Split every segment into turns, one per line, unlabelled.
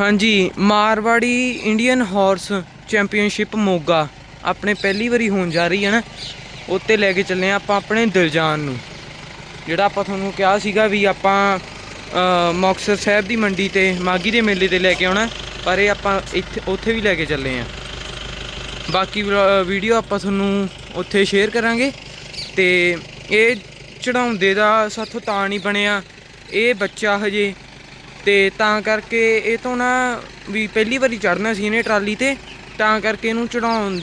ਹਾਂਜੀ Marwari Indian horse championship Moga ਆਪਣੇ ਪਹਿਲੀ ਵਾਰੀ ਹੋਣ ਜਾ ਰਹੀ ਹੈ ਨਾ ਉੱਤੇ ਲੈ ਕੇ ਚੱਲੇ ਹਾਂ ਆਪਾਂ ਆਪਣੇ ਦਿਲਜਾਨ ਨੂੰ। ਜਿਹੜਾ ਆਪਾਂ ਤੁਹਾਨੂੰ ਕਿਹਾ ਸੀਗਾ ਵੀ ਆਪਾਂ ਅ, ਮੁਕਤਸਰ ਸਾਹਿਬ ਦੀ ਮੰਡੀ ਤੇ ਮਾਗੀ ਦੇ ਮੇਲੇ ਤੇ ਲੈ ਕੇ ਆਉਣਾ ਪਰ ਇਹ ਆਪਾਂ ਇੱਥੇ ਉੱਥੇ ਵੀ ਲੈ ਕੇ ਚੱਲੇ ਹਾਂ। ਬਾਕੀ ਵੀਡੀਓ ਆਪਾਂ ਤੁਹਾਨੂੰ ਉੱਥੇ ਸ਼ੇਅਰ ਕਰਾਂਗੇ। ਤੇ ਇਹ ਚੜਾਉਂਦੇ ਦਾ ਸਾਥੋਂ ਤਾਂ ਨਹੀਂ ਬਣਿਆ। ਇਹ ਬੱਚਾ ਹਜੇ ਤੇ ਤਾਂ ਕਰਕੇ ਇਹ ਤੋਂ ਨਾ ਵੀ ਪਹਿਲੀ ਵਾਰੀ ਚੜਨਾ ਸੀ ਇਹਨੇ ਟਰਾਲੀ ਤੇ, ਤਾਂ ਕਰਕੇ ਇਹਨੂੰ ਚੜਾਉਣ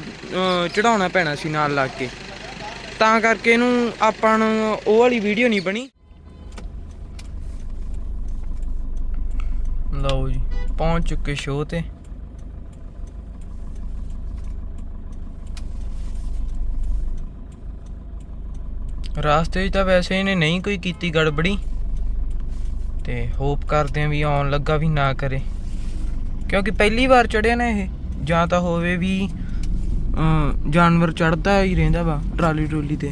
ਚੜਾਉਣਾ ਪੈਣਾ ਸੀ ਨਾਲ ਲੱਗ ਕੇ। ਤਾਂ ਕਰਕੇ ਇਹਨੂੰ ਆਪਾਂ ਨੂੰ ਉਹ ਵਾਲੀ ਵੀਡੀਓ ਨਹੀਂ ਬਣੀ। ਲਓ ਜੀ, ਪਹੁੰਚ ਚੁੱਕੇ ਸ਼ੋਅ ਤੇ। ਰਾਸਤੇ 'ਚ ਤਾਂ ਵੈਸੇ ਇਹਨੇ ਨਹੀਂ ਕੋਈ ਕੀਤੀ ਗੜਬੜੀ। ਤੇ ਹੋਪ ਕਰਦੇ ਆ ਵੀ ਆਉਣ ਲੱਗਾ ਵੀ ਨਾ ਕਰੇ। ਕਿਉਂਕਿ ਪਹਿਲੀ ਵਾਰ ਚੜਿਆ ਨਾ ਇਹ, ਜਾਂ ਤਾਂ ਹੋਵੇ ਵੀ ਜਾਨਵਰ ਚੜਦਾ ਹੀ ਰਹਿੰਦਾ ਵਾ ਟਰਾਲੀ ਟਰੋਲੀ ਤੇ।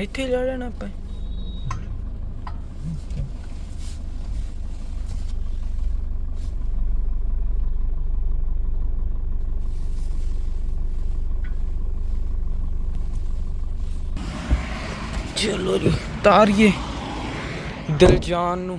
ਇੱਥੇ ਹੀ ਲੈ ਲੈਣਾ ਆਪਾਂ ਚਲੋ ਜੀ ਤਾਰੀਏ ਦਿਲਜਾਨ ਨੂੰ।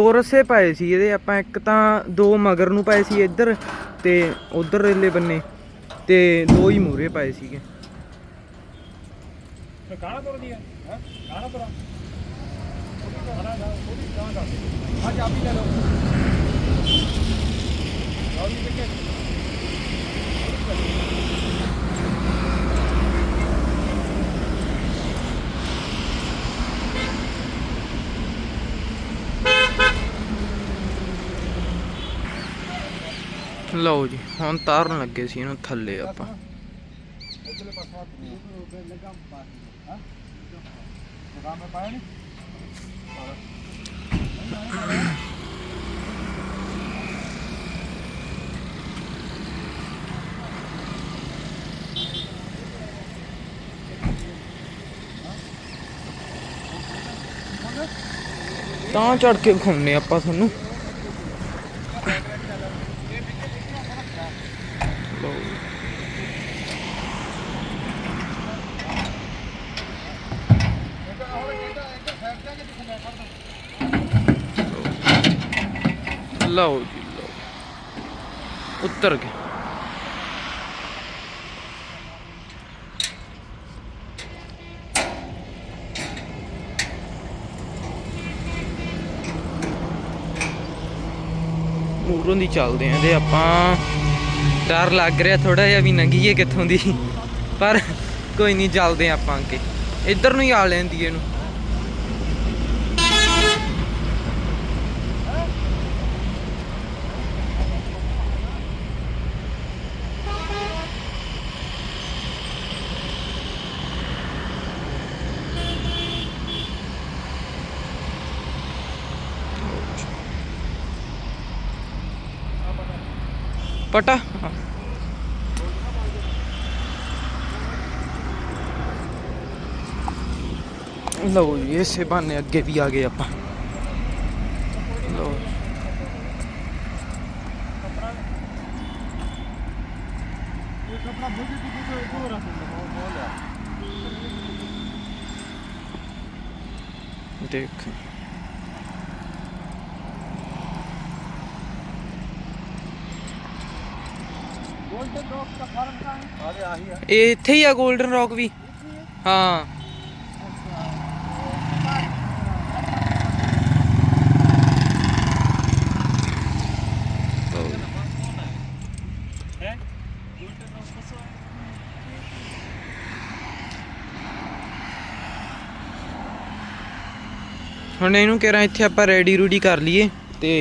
ਦੋ ਰੱਸੇ ਪਾਏ ਸੀ ਇਹਦੇ, ਆਪਾਂ ਇੱਕ ਤਾਂ ਦੋ ਮਗਰ ਨੂੰ ਪਾਏ ਸੀ ਇੱਧਰ ਤੇ ਉਧਰ ਰੇਲੇ ਬੰਨੇ ਤੇ ਦੋ ਹੀ ਮੂਰੇ ਪਾਏ ਸੀਗੇ।
ਕਾਣਾ ਤੁਰਦੀ ਹੈ ਹੈ? ਕਾਣਾ ਤੁਰਾ? ਹਾਂ ਚਾਬੀ ਲੈ ਲਓ। ਲਓ ਜੀ
ਲਓ ਜੀ, ਹੁਣ ਤਾਰਨ ਲੱਗੇ ਸੀ ਇਹਨੂੰ ਥੱਲੇ ਆਪਾਂ। ਤਾਂ ਚੜ ਕੇ ਵਿਖਾਉਨੇ ਆਪਾਂ ਤੁਹਾਨੂੰ ਲਓ ਜੀ। ਲਓ ਜੀ, ਲਓ। ਉੱਤਰ ਗਏ। ਮੂਰੋਂ ਦੀ ਚੱਲਦੇ ਆਂ ਤੇ ਆਪਾਂ। ਡਰ ਲੱਗ ਰਿਹਾ ਥੋੜਾ ਜਿਹਾ ਵੀ ਨੰਗੀਏ ਕਿੱਥੋਂ ਦੀ। ਪਰ ਕੋਈ ਨਹੀਂ, ਚੱਲਦੇ ਆਂ ਆਪਾਂ ਅੱਗੇ। ਇੱਧਰ ਨੂੰ ਹੀ ਆ ਲੈਂਦੀ ਇਹਨੂੰ।
पटा। लो ये से बहाने अगे भी आ गए आप। देख।
ਇਹ ਇੱਥੇ ਹੀ ਆ 골ਡਨ ਰੌਕ ਵੀ। ਹਾਂ। ਹੁਣ ਇਹਨੂੰ ਕਹਿ ਕਿਹਾ ਇੱਥੇ ਆਪਾਂ ਰੈਡੀ ਰੂਡੀ ਕਰ ਲਈਏ ਤੇ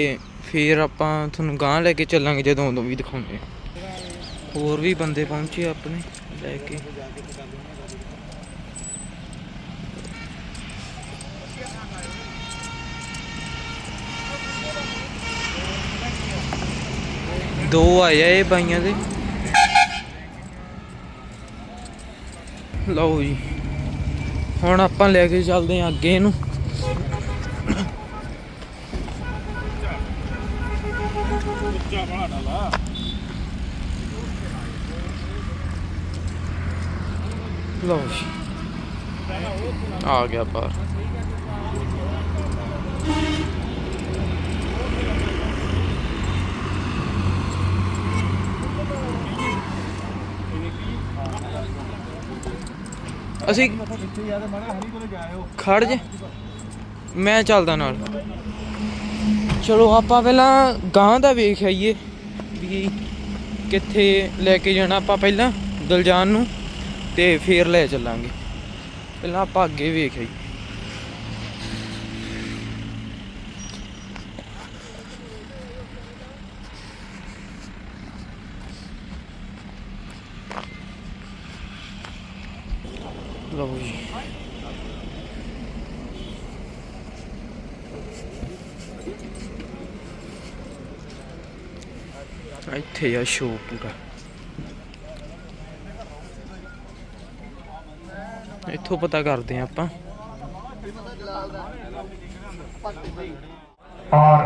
ਫੇਰ ਆਪਾਂ ਤੁਹਾਨੂੰ ਗਾਂ ਲੈ ਕੇ ਚੱਲਾਂਗੇ ਜਦੋਂ ਉਦੋਂ ਵੀ ਦਿਖਾਉਂਦੇ ਹੋਰ ਵੀ ਬੰਦੇ ਪਹੁੰਚੇ ਆਪਣੇ, ਲੈ ਕੇ। ਦੋ ਆਏ ਆ ਇਹ ਬਾਈਆਂ ਦੇ। ਲਓ ਜੀ, ਹੁਣ ਆਪਾਂ ਲੈ ਕੇ ਚੱਲਦੇ ਆ ਅੱਗੇ ਇਹਨੂੰ।
ਉੱਚਾ ਬਣਾ ਲਾ
ਲਓ ਜੀ। ਆ ਗਿਆ ਬਾਹਰ। ਅਸੀਂ ਖੜ ਜੇ। ਮੈਂ ਚੱਲਦਾ ਨਾਲ। ਚਲੋ ਆਪਾਂ ਪਹਿਲਾਂ ਗਾਂ ਦਾ ਵੇਖ ਆਈਏ ਵੀ ਕਿੱਥੇ ਲੈ ਕੇ ਜਾਣਾ ਆਪਾਂ ਪਹਿਲਾਂ, ਦਲਜਾਨ ਨੂੰ। ਤੇ ਫੇਰ ਲੈ ਚੱਲਾਂਗੇ। ਪਹਿਲਾਂ ਆਪਾਂ ਅੱਗੇ ਵੇਖ ਲਓ ਜੀ। ਇੱਥੇ ਆ ਸ਼ੋ ਪੂਰਾ। ਇੱਥੋਂ ਪਤਾ ਕਰਦੇ ਆ ਆਪਾਂ।
ਔਰ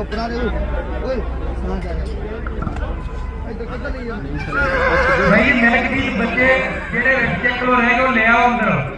ਆਪਣਾ ਦੇ ਓਏ ਸਾਹ ਜਾ। ਇੱਧਰ ਕਿੱਧਰ ਨਹੀਂ
ਜਾਂਦੇ? ਸਹੀ ਮਿਲਕ ਦੀ ਬੱਚੇ ਕੋਲ ਰਹਿ ਗਏ ਉਹ ਲੈ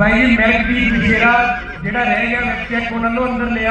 ਆਓ ਭਾਈ ਜੀ ਮੈਗਜ਼ੀਨ ਜਿਹੜਾ ਜਿਹੜਾ ਰਹਿ ਗਿਆ ਬੱਚੇ ਕੋਲ ਨੂੰ ਅੰਦਰ ਲੈ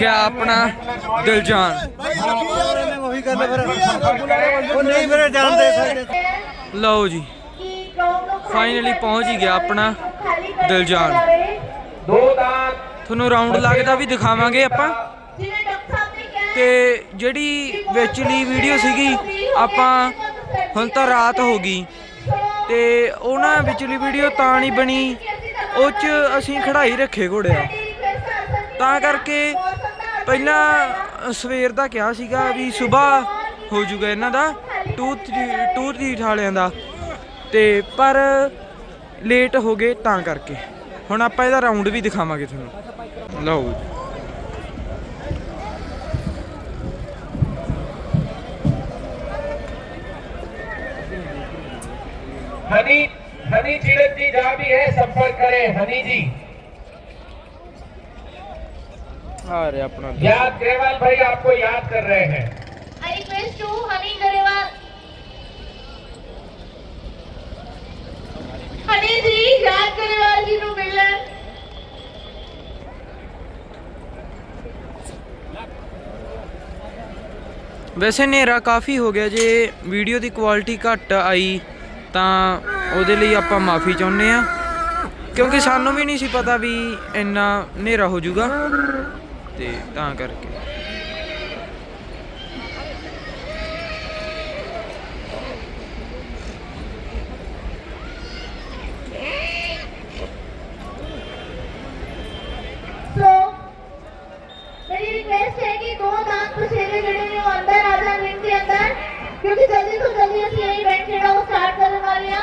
ਗਿਆ ਆਪਣਾ ਦਿਲਜਾਨ।
ਉਹੀ ਜਾਣ
ਲਓ ਜੀ
ਫਾਈਨਲੀ ਪਹੁੰਚ ਹੀ ਗਿਆ ਆਪਣਾ ਦਿਲਜਾਨ।
ਦੋ ਦਾਤ
ਤੁਹਾਨੂੰ ਰਾਉਂਡ ਲੱਗਦਾ ਵੀ ਦਿਖਾਵਾਂਗੇ ਆਪਾਂ। ਤੇ ਜਿਹੜੀ ਵਿਚਲੀ ਵੀਡੀਓ ਸੀਗੀ, ਆਪਾਂ ਹੁਣ ਤਾਂ ਰਾਤ ਹੋ ਗਈ। ਤੇ ਉਹਨਾਂ ਵਿਚਲੀ ਵੀਡੀਓ ਤਾਂ ਨਹੀਂ ਬਣੀ, ਉਹ ਚ ਅਸੀਂ ਖੜਾਈ ਰੱਖੇ ਘੋੜਿਆ। ਤਾਂ ਕਰਕੇ ਪਹਿਲਾਂ ਸਵੇਰ ਦਾ ਕਿਹਾ ਸੀਗਾ ਵੀ ਸਵੇਰ ਹੋ ਜਾਊਗਾ ਇਹਨਾਂ ਦਾ 2 3 2 ਵਾਲਿਆਂ ਦਾ। ਤੇ ਪਰ ਲੇਟ ਹੋ ਗਏ ਤਾਂ ਕਰਕੇ। ਹੁਣ ਆਪਾਂ ਇਹਦਾ ਰਾਉਂਡ ਵੀ ਦਿਖਾਵਾਂਗੇ ਤੁਹਾਨੂੰ। ਲਓ
हनी हनी चिड़क जी जहाँ भी है संपर्क करें हनी जी
ਆ ਰਿਹਾ ਆਪਣਾ
याद ग्रेवाल भाई आपको याद कर रहे हैं
I request to Honey Garewal. Honey जी याद गरेवाल जी ਨੂੰ ਮਿਲਣ
ਵੈਸੇ ਹਨੇਰਾ ਕਾਫੀ ਹੋ ਗਿਆ ਜੇ ਵੀਡੀਓ ਦੀ ਕੁਆਲਿਟੀ ਘੱਟ ਆਈ ਤਾਂ ਉਹਦੇ ਲਈ ਆਪਾਂ ਮਾਫੀ ਚਾਹੁੰਦੇ ਆ ਕਿਉਂਕਿ ਸਾਨੂੰ ਵੀ ਨਹੀਂ ਸੀ ਪਤਾ ਵੀ ਇੰਨਾ ਹਨੇਰਾ ਹੋ ਜਾਊਗਾ ਤੇ ਤਾਂ ਕਰਕੇ।
ਸੋ ਮੇਰੀ ਰਿਕਵੈਸਟ ਹੈ ਕਿ ਦੋ ਦਾਨ ਪਛੇਰੇ ਜਿਹੜੇ ਨੇ ਉਹ ਅੰਦਰ ਆ ਜਾਣ ਰਿੰਗ ਦੇ ਅੰਦਰ, ਕਿਉਂਕਿ ਜਲਦੀ ਤੋਂ ਜਲਦੀ ਅਸੀਂ ਇਹ ਇਵੈਂਟ ਜਿਹੜਾ ਉਹ ਸਟਾਰਟ ਕਰਨ ਵਾਲੇ ਆ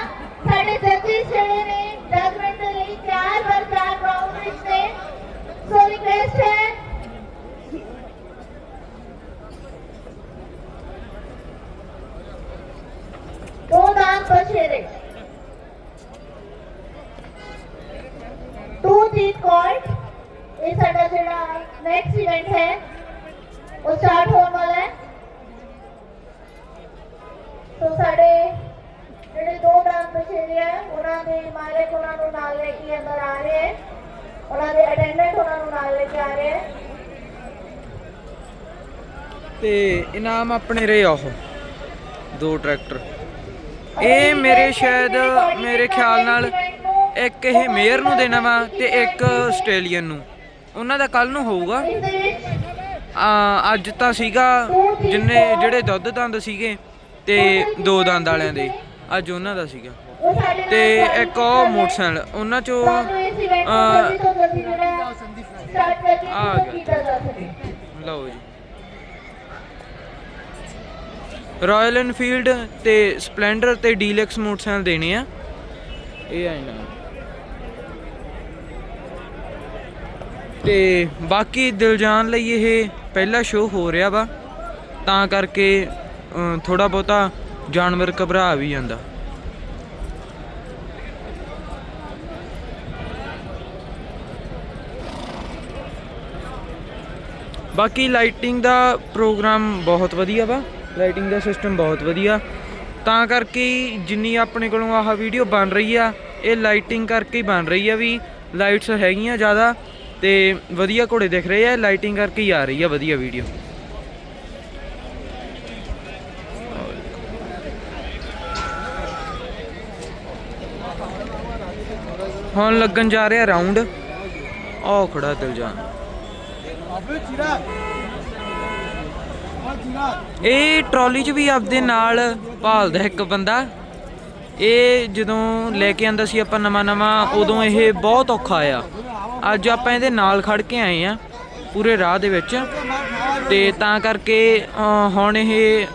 ਸਾਡੇ ਜੱਜਿਸ ਜਿਹੜੇ ਨੇ ਜਜਮੈਂਟ ਦੇ ਲਈ ਚਾਰ ਵਾਰ ਚਾਰ ਰਾਉਂਡ ਵਿੱਚ ਨੇ। ਸੋ ਰਿਕਵੈਸਟ ਹੈ ਦੋ ਦਾਨ ਪਛੇਰੇ ਟੂ ਟੀਮ ਕੋਰਟ ਇਹ ਸਾਡਾ ਜਿਹੜਾ ਨੈਕਸਟ ਇਵੈਂਟ ਹੈ, ਉਹ ਸਟਾਰਟ ਹੋਣ ਵਾਲਾ ਹੈ। ਸੋ ਸਾਡੇ ਜਿਹੜੇ ਦੋ ਡਾਂਸ ਬਚੇਰੇ ਆ, ਉਹਨਾਂ ਦੇ ਮਾਲਕ ਉਹਨਾਂ ਨੂੰ ਨਾਲ ਲੈ ਕੇ ਅੰਦਰ ਆ ਰਹੇ ਹੈ। ਉਹਨਾਂ ਦੇ ਅਟੈਂਡੈਂਟ ਉਹਨਾਂ ਨੂੰ ਨਾਲ ਲੈ ਕੇ ਆ ਰਹੇ ਹੈ।
ਤੇ ਇਨਾਮ ਆਪਣੇ ਰਹੇ ਉਹ। ਦੋ ਟਰੈਕਟਰ। ਇਹ ਮੇਰੇ ਸ਼ਾਇਦ ਮੇਰੇ ਖਿਆਲ ਨਾਲ ਇੱਕ ਇਹ ਮੇਅਰ ਨੂੰ ਦੇਣਾ ਵਾ ਤੇ ਇੱਕ ਆਸਟ੍ਰੇਲੀਅਨ ਨੂੰ। ਉਹਨਾਂ ਦਾ ਕੱਲ ਨੂੰ ਹੋਊਗਾ। ਆ, ਅੱਜ ਤਾਂ ਸੀਗਾ ਜਿੰਨੇ ਜਿਹੜੇ ਦੁੱਧ ਦੰਦ ਸੀਗੇ ਤੇ ਦੋ ਦੰਦ ਵਾਲਿਆਂ ਦੇ ਅੱਜ ਉਹਨਾਂ ਦਾ ਸੀਗਾ। ਤੇ ਇੱਕ ਉਹ ਮੋਟਰਸਾਈਕਲ ਉਹਨਾਂ ਚੋਂ ਆ ਗਿਆ। ਲਓ ਜੀ। ਰਾਇਲ ਐਨਫੀਲਡ ਤੇ ਸਪਲੈਂਡਰ ਤੇ ਡੀਲੈਕਸ ਮੋਟਰਸਾਈਕਲ ਦੇਣੇ ਆ। ਇਹ ਆਏ ਨਾ ਤੇ ਬਾਕੀ ਦਿਲਜਾਨ ਲਈ ਇਹ ਪਹਿਲਾ ਸ਼ੋਅ ਹੋ ਰਿਹਾ ਵਾ। ਤਾਂ ਕਰਕੇ ਥੋੜਾ ਬਹੁਤਾ ਜਾਨਵਰ ਘਬਰਾ ਵੀ ਜਾਂਦਾ। ਬਾਕੀ ਲਾਈਟਿੰਗ ਦਾ ਪ੍ਰੋਗਰਾਮ ਬਹੁਤ ਵਧੀਆ ਵਾ। ਲਾਈਟਿੰਗ ਦਾ ਸਿਸਟਮ ਬਹੁਤ ਵਧੀਆ। ਤਾਂ ਕਰਕੇ ਜਿੰਨੀ ਆਪਣੇ ਕੋਲੋਂ ਆਹ ਵੀਡੀਓ ਬਣ ਰਹੀ ਆ, ਇਹ ਲਾਈਟਿੰਗ ਕਰਕੇ ਹੀ ਬਣ ਰਹੀ ਆ ਵੀ, ਲਾਈਟਸ ਹੈਗੀਆਂ ਜ਼ਿਆਦਾ ਤੇ ਵਧੀਆ ਘੋੜੇ ਦਿਖ ਰਹੇ ਆ, ਲਾਈਟਿੰਗ ਕਰਕੇ ਹੀ ਆ ਰਹੀ ਆ ਵਧੀਆ ਵੀਡੀਓ। ਹੁਣ ਲੱਗਣ ਜਾ ਰਿਹਾ ਰਾਉਂਡ ਆਹ ਖੜਾ ਦਿਲਜਾਨ। ਇਹ ਟਰਾਲੀ 'ਚ ਵੀ ਆਪਦੇ ਨਾਲ ਭਾਲਦਾ ਇੱਕ ਬੰਦਾ। ਇਹ ਜਦੋਂ ਲੈ ਕੇ ਆਂਦਾ ਸੀ ਆਪਾਂ ਨਵਾਂ ਨਵਾਂ, ਉਦੋਂ ਇਹ ਬਹੁਤ ਔਖਾ ਆ। ਅੱਜ ਆਪਾਂ ਇਹਦੇ ਨਾਲ ਖੜ ਕੇ ਆਏ ਆ, ਪੂਰੇ ਰਾਹ ਦੇ ਵਿੱਚ। ਤੇ ਤਾਂ ਕਰਕੇ ਹੁਣ ਇਹ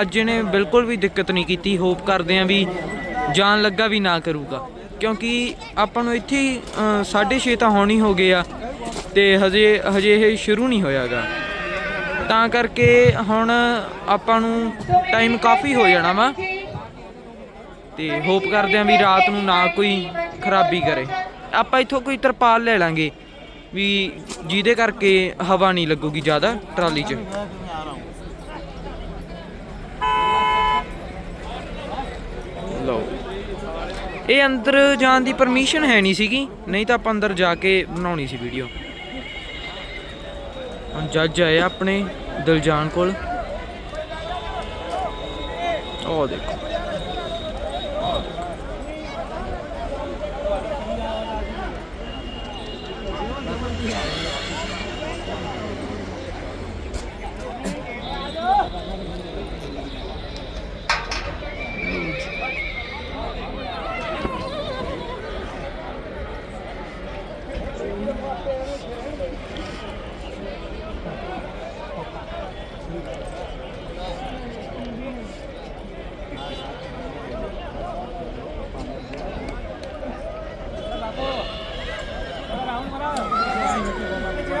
ਅੱਜ ਇਹਨੇ ਬਿਲਕੁਲ ਵੀ ਦਿੱਕਤ ਨਹੀਂ ਕੀਤੀ। ਹੋਪ ਕਰਦੇ ਆ ਵੀ ਜਾਣ ਲੱਗਾ ਵੀ ਨਾ ਕਰੂਗਾ। ਕਿਉਂਕਿ ਆਪਾਂ ਨੂੰ ਇੱਥੇ ਹੀ 6:30 ਤਾਂ ਹੋਣੀ ਹੋ ਗਏ ਆ। ਤੇ ਹਜੇ ਹਜੇ ਇਹ ਸ਼ੁਰੂ ਨਹੀਂ ਹੋਇਆਗਾ। ਤਾਂ ਕਰਕੇ ਹੁਣ ਆਪਾਂ ਨੂੰ ਟਾਈਮ ਕਾਫੀ ਹੋ ਜਾਣਾ ਵਾ। ਤੇ ਹੋਪ ਕਰਦੇ ਆਂ ਵੀ ਰਾਤ ਨੂੰ ਨਾ ਕੋਈ ਖਰਾਬੀ ਕਰੇ। ਆਪਾਂ ਇੱਥੋਂ ਕੋਈ ਤਰਪਾਲ ਲੈ ਲਾਂਗੇ ਵੀ ਜਿਹਦੇ ਕਰਕੇ ਹਵਾ ਨਹੀਂ ਲੱਗੂਗੀ ਜ਼ਿਆਦਾ ਟਰਾਲੀ 'ਚ। ਲਓ। ਇਹ ਅੰਦਰ ਜਾਣ ਦੀ ਪਰਮਿਸ਼ਨ ਹੈ ਨਹੀਂ ਸੀਗੀ, ਨਹੀਂ ਤਾਂ ਆਪਾਂ ਅੰਦਰ ਜਾ ਕੇ ਬਣਾਉਣੀ ਸੀ ਵੀਡੀਓ ਜੱਜ ਆਏ ਆ ਆਪਣੇ ਦਿਲਜਾਨ ਕੋਲ। ਉਹ ਦੇਖੋ।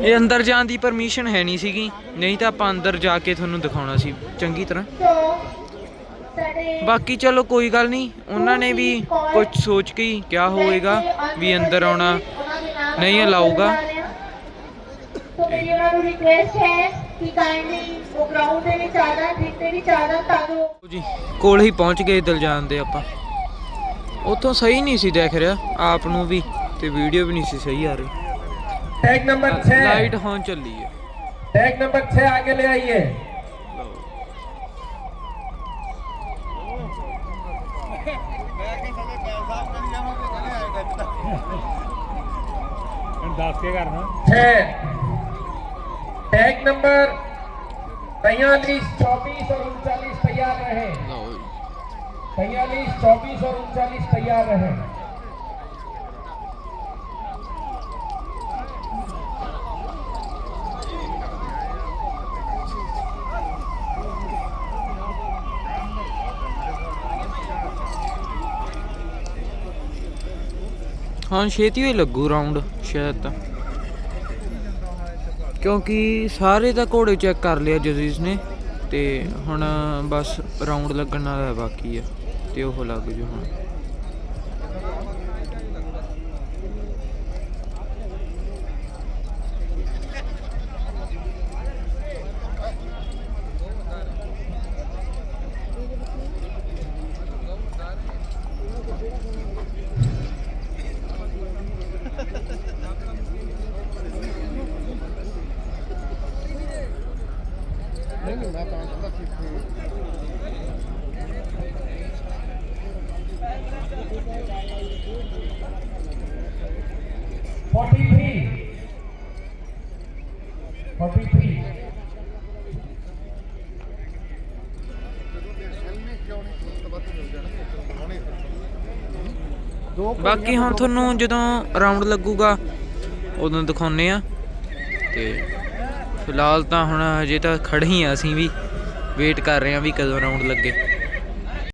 ਇਹ ਅੰਦਰ ਜਾਣ ਦੀ ਪਰਮਿਸ਼ਨ ਹੈ ਨਹੀਂ ਸੀਗੀ। ਨਹੀਂ ਤਾਂ ਆਪਾਂ ਅੰਦਰ ਜਾ ਕੇ ਤੁਹਾਨੂੰ ਦਿਖਾਉਣਾ ਸੀ। ਚੰਗੀ ਤਰ੍ਹਾਂ। ਬਾਕੀ ਚਲੋ ਕੋਈ ਗੱਲ ਨਹੀਂ। ਉਹਨਾਂ ਨੇ ਵੀ ਕੁਝ ਸੋਚ ਕੇ ਹੀ ਕਿਹਾ ਹੋਵੇਗਾ ਵੀ ਅੰਦਰ ਆਉਣਾ ਨਹੀਂ ਅਲਾਊਗਾ।
ਸੋ ਮੇਰੀ ਉਹਨਾਂ ਨੂੰ ਰਿਕੁਐਸਟ ਹੈ ਕਿ ਕਾਈਂਡਲੀ ਉਹ ਗਰਾਊਂਡ ਦੇ ਵਿੱਚ ਆ ਜਾਣ ਜਿੱਤੇ ਵੀ ਆ ਜਾਣ ਤਾਂ ਜੋ
ਜੀ ਕੋਲ ਹੀ ਪਹੁੰਚ ਗਏ ਦਿਲਜਾਨ ਦੇ ਆਪਾਂ। ਉੱਥੋਂ ਸਹੀ ਨਹੀਂ ਸੀ ਦਿਖ ਰਿਹਾ। ਆਪ ਨੂੰ ਵੀ ਤੇ ਵੀਡੀਓ ਵੀ ਨਹੀਂ ਸੀ ਸਹੀ ਆ ਰਹੀ।
टैग नंबर छह।
लाइट हॉन हाँ चल रही है।
टैग नंबर छह आगे ले आइए। दस के टैग नंबर बयालीस चौबीस और उनचालीस तैयार रहे। हाँ। बयालीस चौबीस और उनचालीस तैयार रहे।
ਹਾਂ, ਛੇਤੀ ਹੋਈ ਲੱਗੂ ਰਾਉਂਡ ਸ਼ਾਇਦ ਤਾਂ। ਕਿਉਂਕਿ ਸਾਰੇ ਤਾਂ ਘੋੜੇ ਚੈੱਕ ਕਰ ਲਿਆ ਜਜ਼ਿਸ ਨੇ, ਤੇ ਹੁਣ ਬਸ ਰਾਉਂਡ ਲੱਗਣ ਵਾਲਾ ਬਾਕੀ ਆ, ਤੇ ਉਹ ਲੱਗ ਜੂ ਹੁਣ।
43
ਬਾਕੀ ਹੁਣ ਤੁਹਾਨੂੰ ਜਦੋਂ ਰਾਉਂਡ ਲੱਗੂਗਾ ਉਦੋਂ ਦਿਖਾਉਨੇ ਆ ਤੇ ਫਿਲਹਾਲ ਤਾਂ ਹੁਣ ਹਜੇ ਤਾਂ ਖੜੇ ਹੀ ਆ ਅਸੀਂ ਵੀ। ਵੇਟ ਕਰ ਰਹੇ ਆ ਵੀ ਕਦੋਂ ਰਾਉਂਡ ਲੱਗੇ।